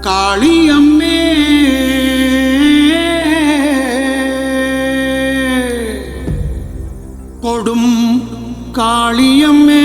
காளியம்மே. கொடும் காளியம்மே.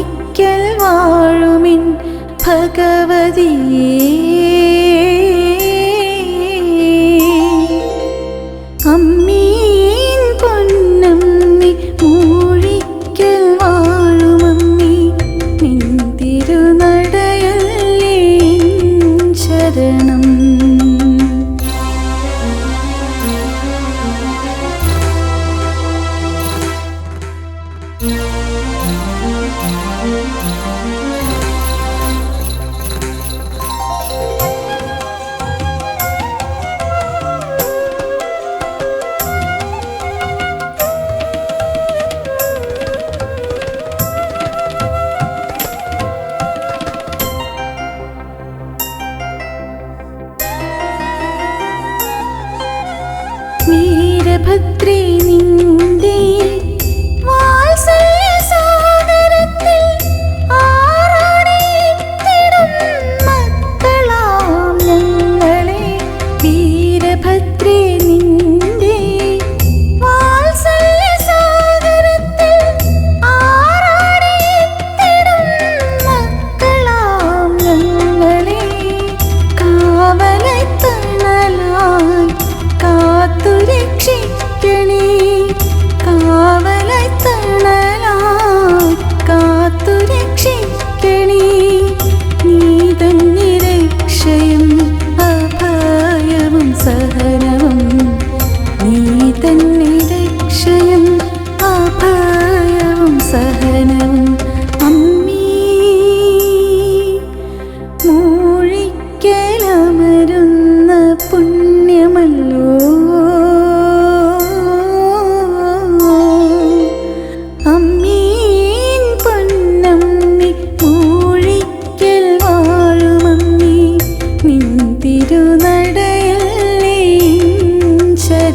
ഒരിക്കൽ വാഴുമിൻ ഭഗവതിയേ.